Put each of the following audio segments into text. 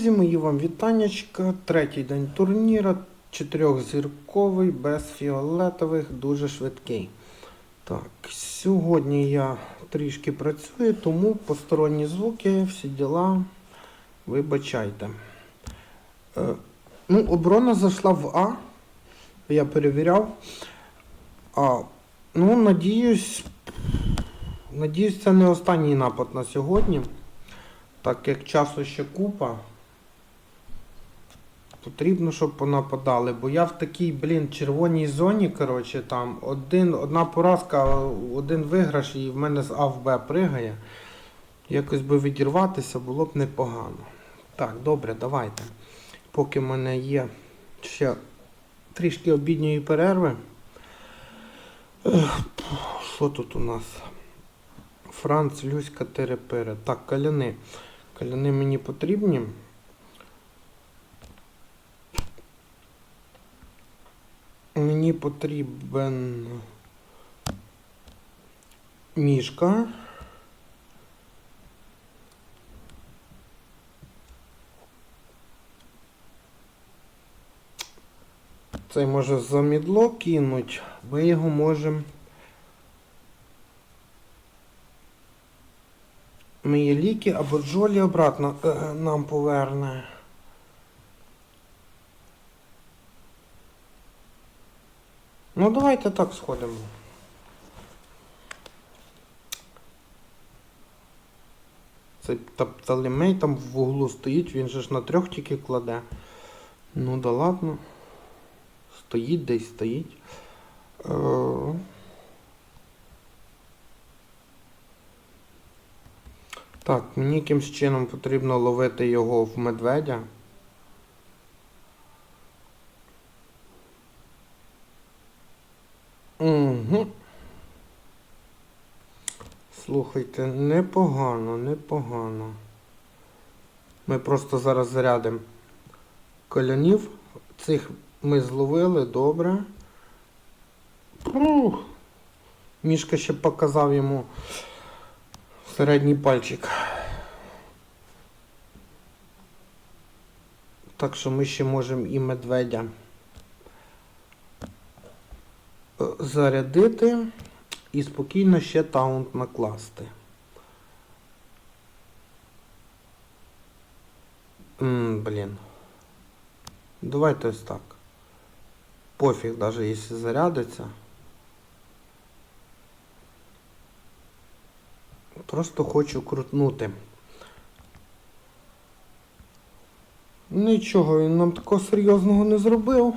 Друзі, мої вам вітаннячка. Третій день турніра, чотирьохзірковий, без фіолетових, дуже швидкий. Так, сьогодні я трішки працюю, тому посторонні звуки, всі діла. Вибачайте. Е, ну, оборона зайшла в А. Я перевіряв. А, ну, надіюсь, надіюсь, це не останній напад на сьогодні. Так як часу ще купа. Потрібно, щоб понападали. Бо я в такій, блін, червоній зоні, коротше, там один, одна поразка, один виграш і в мене з А в Б пригає. Якось би відірватися було б непогано. Так, добре, давайте. Поки в мене є ще трішки обідньої перерви. Що тут у нас? Франц, Люська, Терепире. Так, каляни. Каляни мені потрібні. Мені потрібен мішка. Цей може за мідло кинуть, ми його можемо. Мої ліки або Джолі обратно е, нам поверне. Ну, давайте так сходимо. Цей тапталімей там в углу стоїть, він же ж на трьох тільки кладе. Ну да ладно. Стоїть десь стоїть. Е, Так, мені якимсь чином потрібно ловити його в медведя. Угу. Слухайте, непогано, непогано. Ми просто зараз зарядимо колянів. Цих ми зловили, добре. Ух. Мішка ще показав йому середній пальчик. Так що ми ще можемо і медведя е, зарядити і спокійно ще таунт накласти. М, блін. Давайте ось так. Пофіг, навіть якщо зарядиться. Просто хочу крутнути. Нічого він нам такого серйозного не зробив.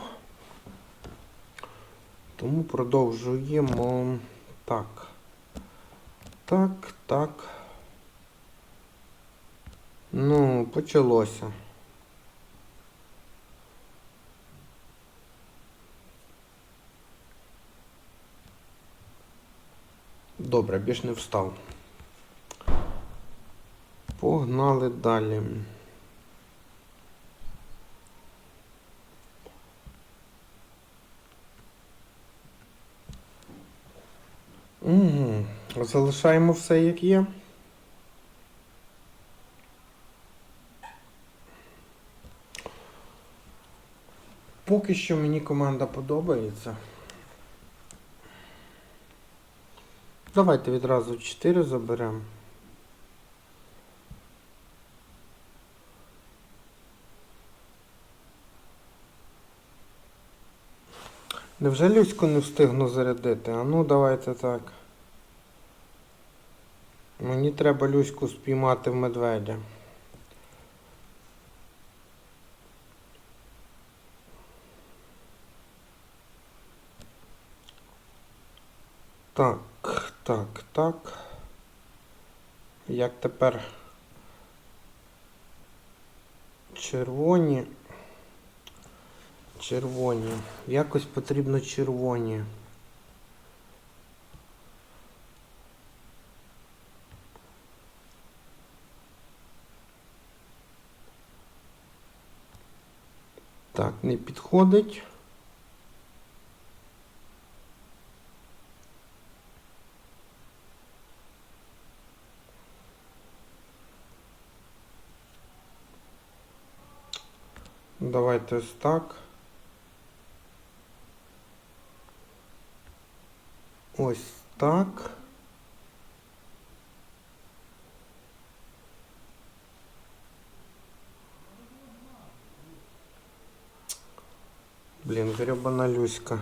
Тому продовжуємо. Так. Так, так. Ну, почалося. Добре, більш не встав. Погнали далі. Угу. Залишаємо все як є. Поки що мені команда подобається. Давайте відразу 4 заберемо. Невже Люську не встигну зарядити? А ну давайте так. Мені треба Люську спіймати в медведя. Так, так, так. Як тепер червоні. Червоні. Якось потрібно червоні. Так, не підходить. Давайте ось так. Ось так. Блін, гребана Люська.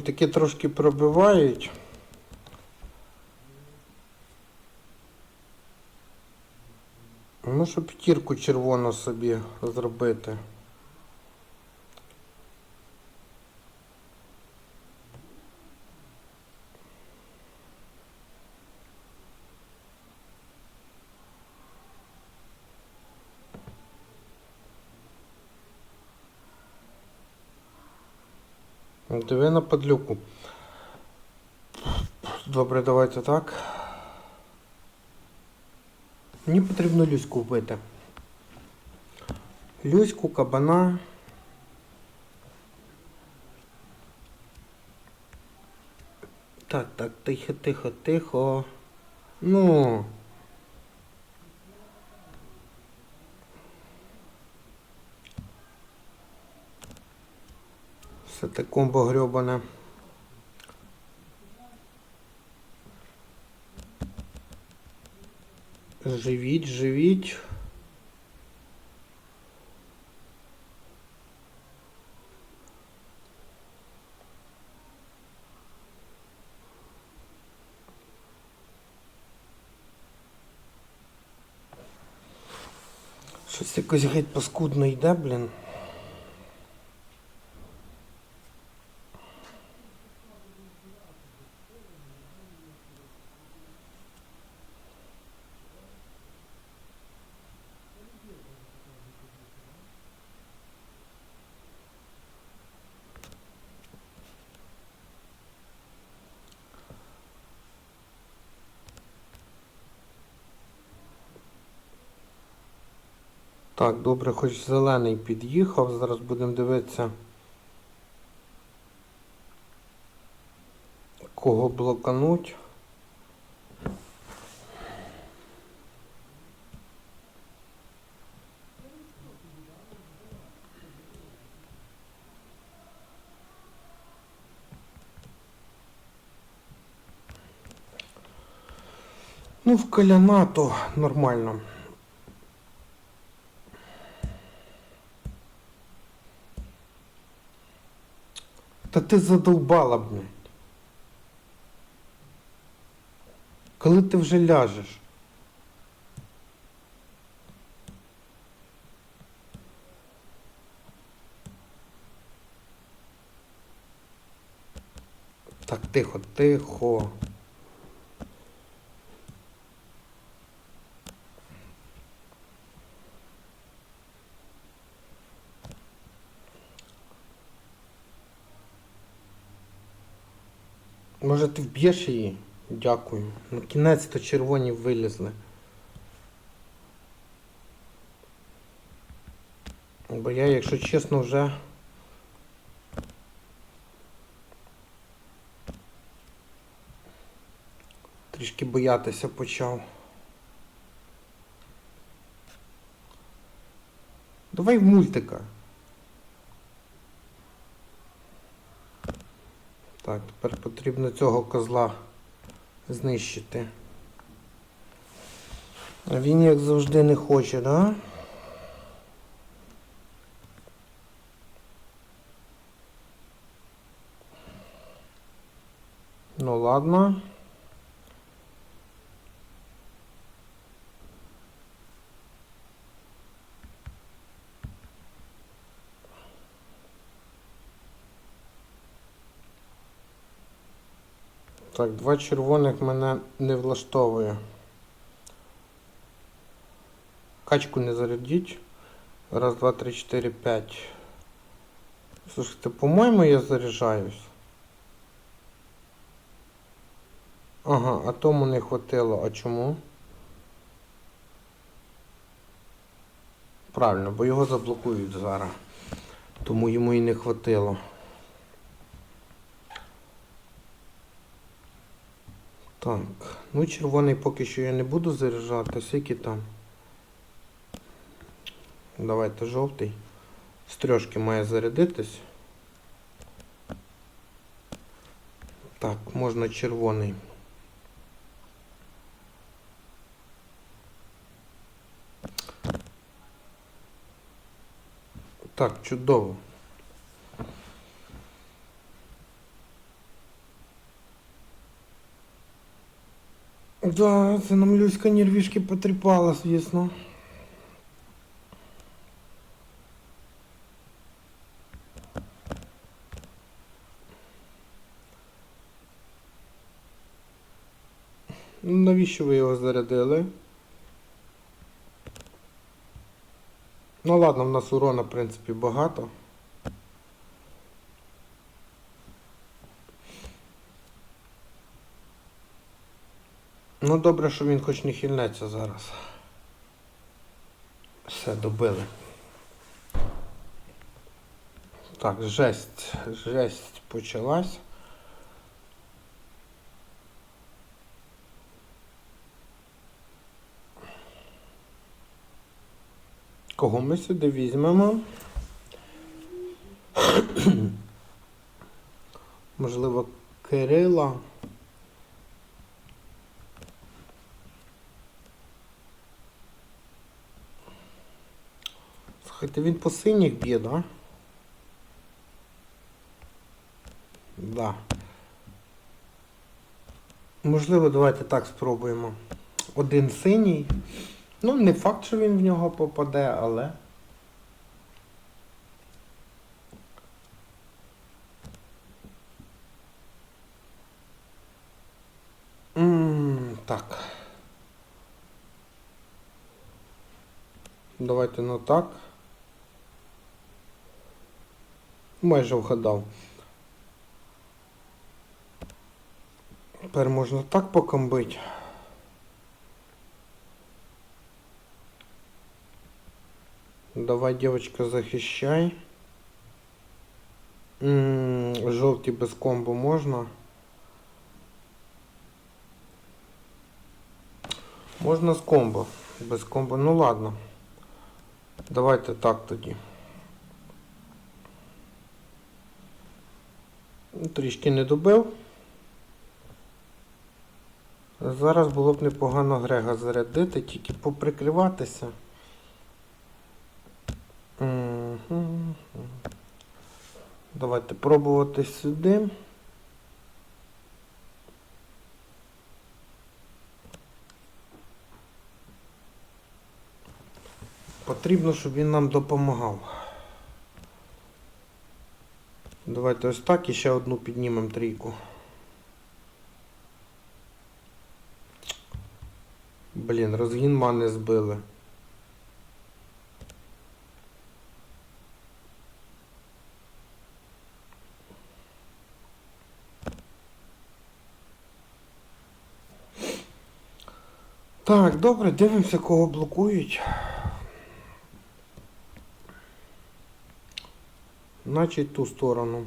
Мультики трошки пробивають. Ну, щоб тірку червону собі зробити. Диви на падлюку. Добре, давайте так. Мені потрібно люську вбити. Люську, кабана. Так, так, тихо, тихо, тихо. Ну. Все те комбо. Живіть, живіть. Щось якось геть паскудно йде, блін. Так, добре, хоч зелений під'їхав. Зараз будемо дивитися. Кого блокануть. Ну, в коляна то нормально. Ти задовбала, блядь. Коли ти вже ляжеш? Так, тихо, тихо. Може ти вб'єш її? Дякую. На кінець то червоні вилізли. Бо я, якщо чесно, вже трішки боятися почав. Давай в мультика. Так, тепер потрібно цього козла знищити. А він, як завжди, не хоче, да? Ну ладно. Так, два червоних мене не влаштовує. Качку не зарядіть. Раз, два, три, чотири, п'ять. Слушайте, по-моєму, я заряджаюсь. Ага, а тому не хватило. А чому? Правильно, бо його заблокують зараз. Тому йому і не хватило. Так, ну червоний поки що я не буду заряджати, скільки там. Давайте жовтий. З трьошки має зарядитись. Так, можна червоний. Так, чудово. Да, це нам Люська нервішки потріпала, звісно. Ну, Навіщо ви його зарядили? Ну ладно, в нас урона, в принципі, багато. Ну добре, що він хоч не хильнеться зараз. Все, добили. Так, жесть, жесть почалась. Кого ми сюди візьмемо? Можливо, Кирила. Слухайте, він по синіх б'є, да? Да. Можливо, давайте так спробуємо. Один синій. Ну, не факт, що він в нього попаде, але. Так. Давайте ну так. Майже вгадав. Тепер можна так покомбить. Давай, девочка, захищай. М, Жовті без комбо можна. Можна з комбо. Без комбо. Ну ладно. Давайте так тоді. Трішки не добив. Зараз було б непогано Грега зарядити, тільки поприкриватися. Давайте пробувати сюди. Потрібно, щоб він нам допомагав. Давайте ось так і ще одну піднімемо трійку. Блін, розгін мани збили. Так, добре, дивимося, кого блокують. Значить ту сторону.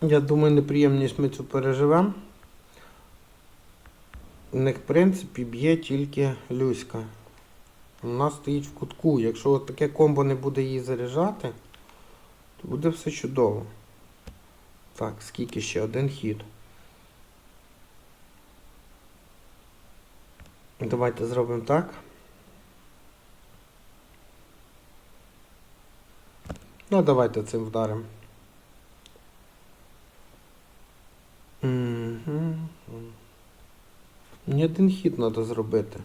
Я думаю, неприємність ми цю переживемо. У них, в принципі, б'є тільки Люська. Вона стоїть в кутку. Якщо таке комбо не буде її заряджати, то буде все чудово. Так, скільки ще? Один хід. Давайте зробимо так. Ну, давайте цим вдаримо. Угу. Мені один хід треба зробити.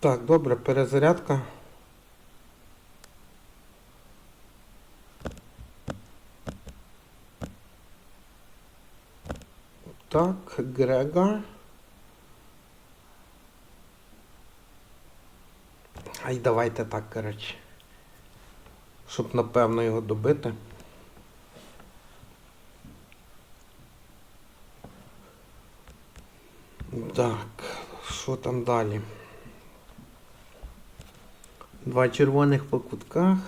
Так, добре, перезарядка. Так, Грега. Ай, давайте так, коротше. Щоб напевно його добити. Так, що там далі? Два червоних по кутках.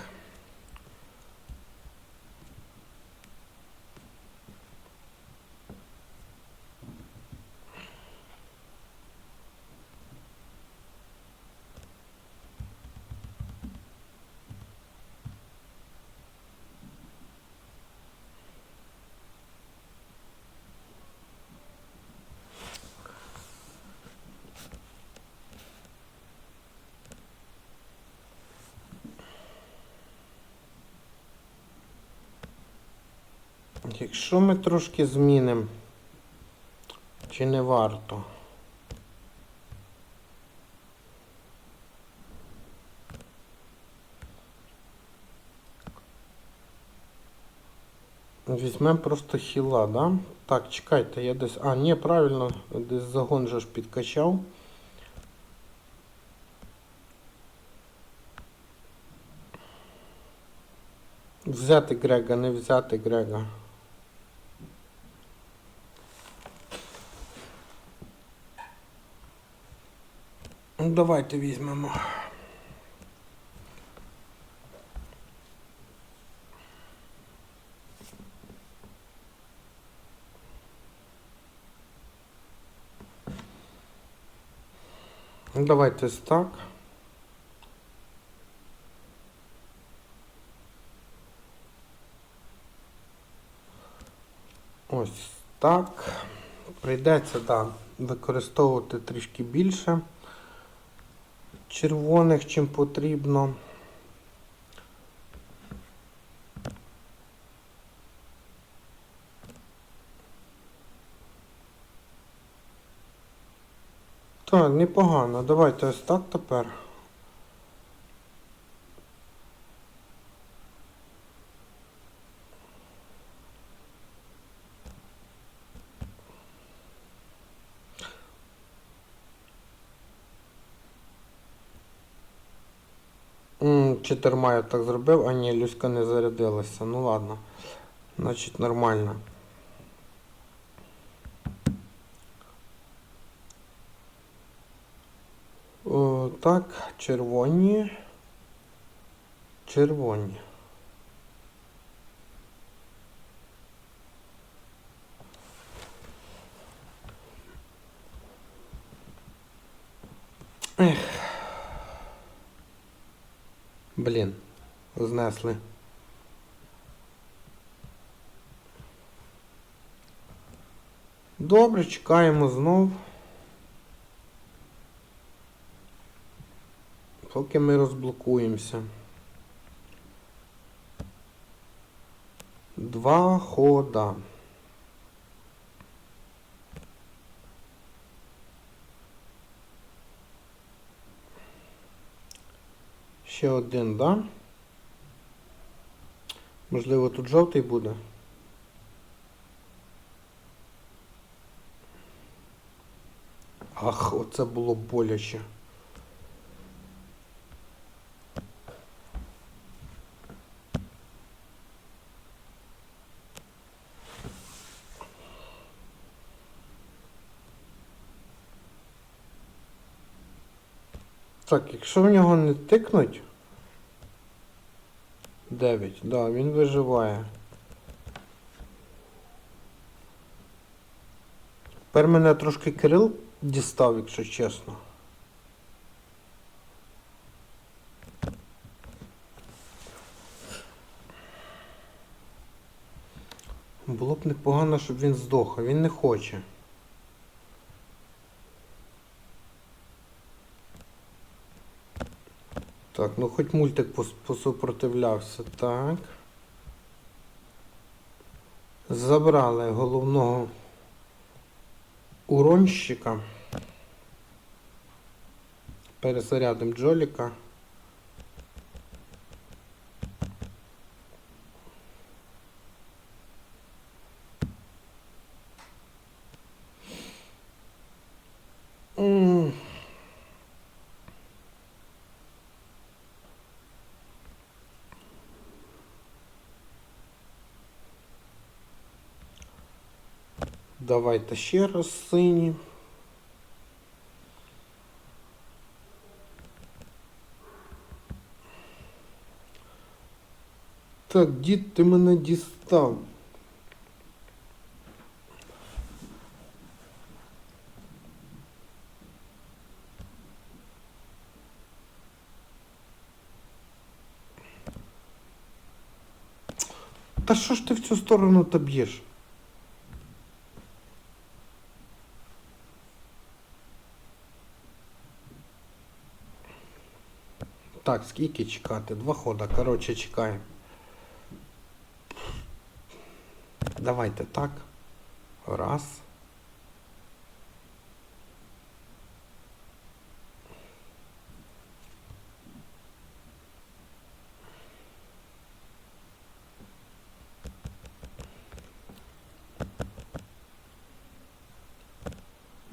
Якщо ми трошки змінимо, чи не варто? Візьмемо просто хіла, да? Так, чекайте, я десь. А, ні, правильно, десь загон же ж підкачав. Взяти Грега, не взяти Грега. Давайте візьмемо. Ну, Давайте так. Ось так. Прийдеться, да, використовувати трішки більше червоних, чим потрібно. Так, непогано. Давайте ось так тепер. М, Чотирма я так зробив, а ні, Люська не зарядилася. Ну ладно. Значить нормально. О, так, червоні. Червоні. Блін, знесли. Добре, чекаємо знов. Поки ми розблокуємося. Два хода. Ще один, да? Можливо, тут жовтий буде. Ах, оце було боляче. Так, якщо в нього не тикнуть. 9, да, він виживає. Тепер мене трошки Кирил дістав, якщо чесно. Було б непогано, щоб він здох, а він не хоче. Так, ну хоч мультик посупротивлявся. Так. Забрали головного уронщика. Перезарядим Джоліка. Давайте ще раз сині. Так, дід, ти мене дістав. Та що ж ти в цю сторону та б'єш? Так, скільки чекати? Два хода. Коротше, чекаємо. Давайте так. Раз.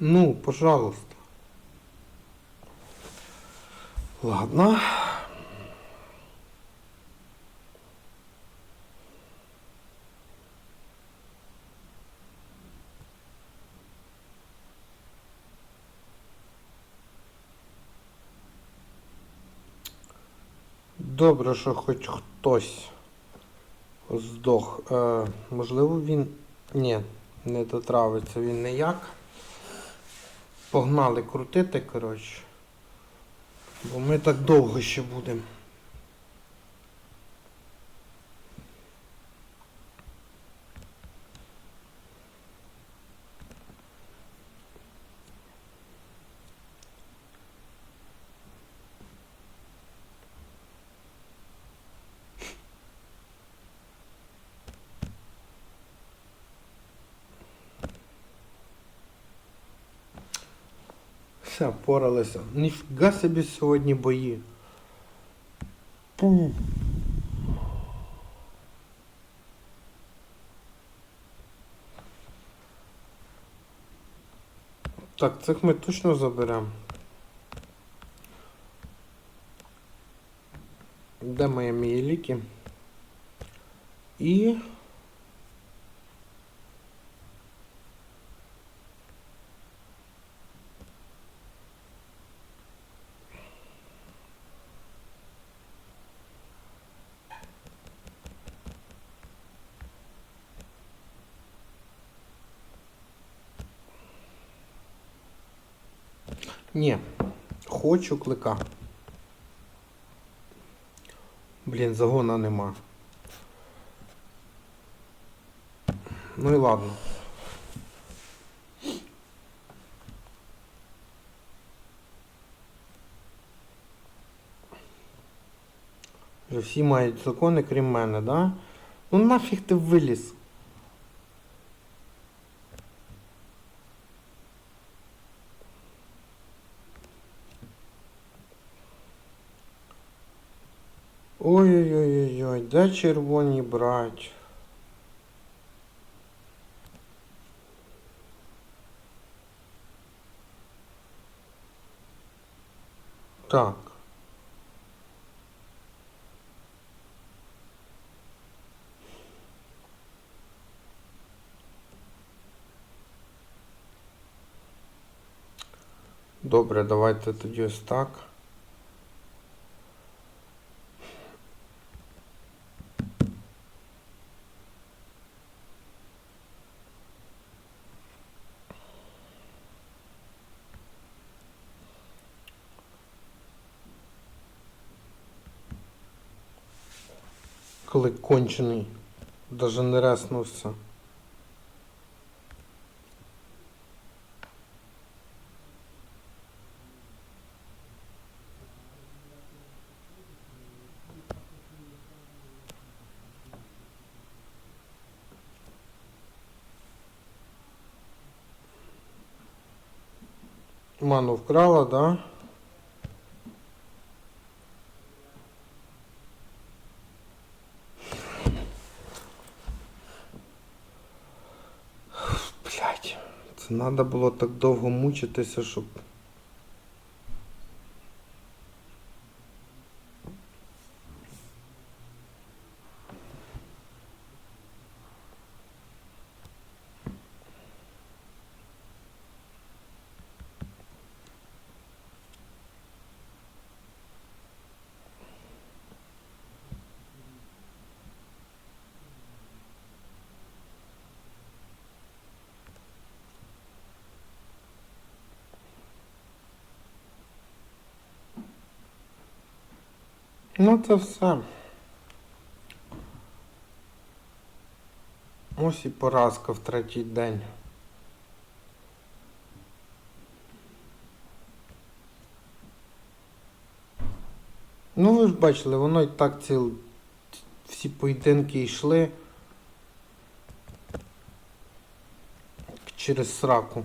Ну, пожалуйста. Ладно. Добре, що хоч хтось здох. Е, можливо, він. Ні, не дотравиться він ніяк. Погнали крутити, коротше. Бо ми так довго ще будемо. Все, поралися. Ніфіга собі сьогодні бої. Пу. Так, цих ми точно заберемо. Де мої мої ліки? І... Ні, хочу клика. Блін, загона нема. Ну і ладно. Вже всі мають закони, крім мене, да? Ну нафіг ти виліз? Ой-ой-ой-ой, де червоні брать? Так. Добре, давайте тоді ось так. Коли кончений, даже не реснувся. Ману вкрала, да? Блять, це треба було так довго мучитися, щоб. Ну це все. Ось і поразка в третій день. Ну, ви ж бачили, воно і так ціл... всі поєдинки йшли через сраку.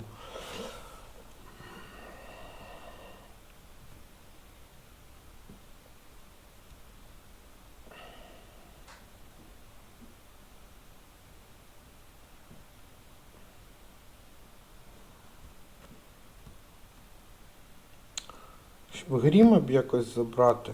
Гріма б якось забрати.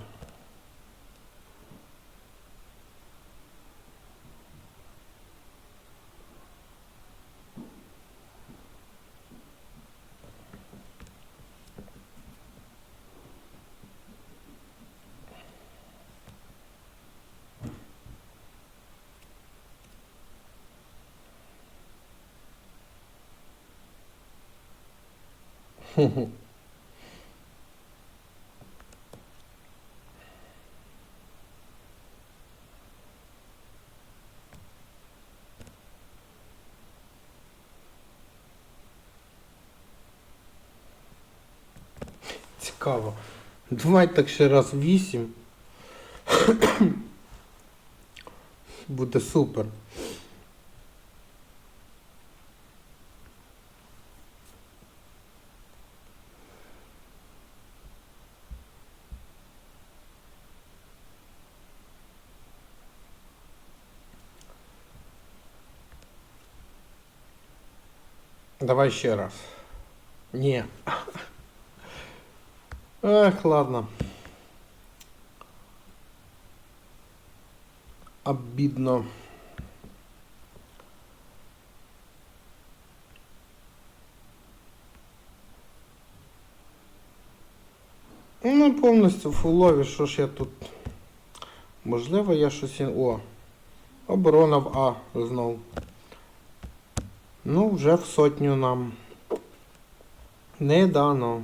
Цікаво. Давай так ще раз вісім. Буде супер. Давай ще раз. Ні. Ех, ладно. Обідно. Ну, повністю фулові, що ж я тут. Можливо, я щось. О! Оборона в А знов. Ну, вже в сотню нам. Не дано.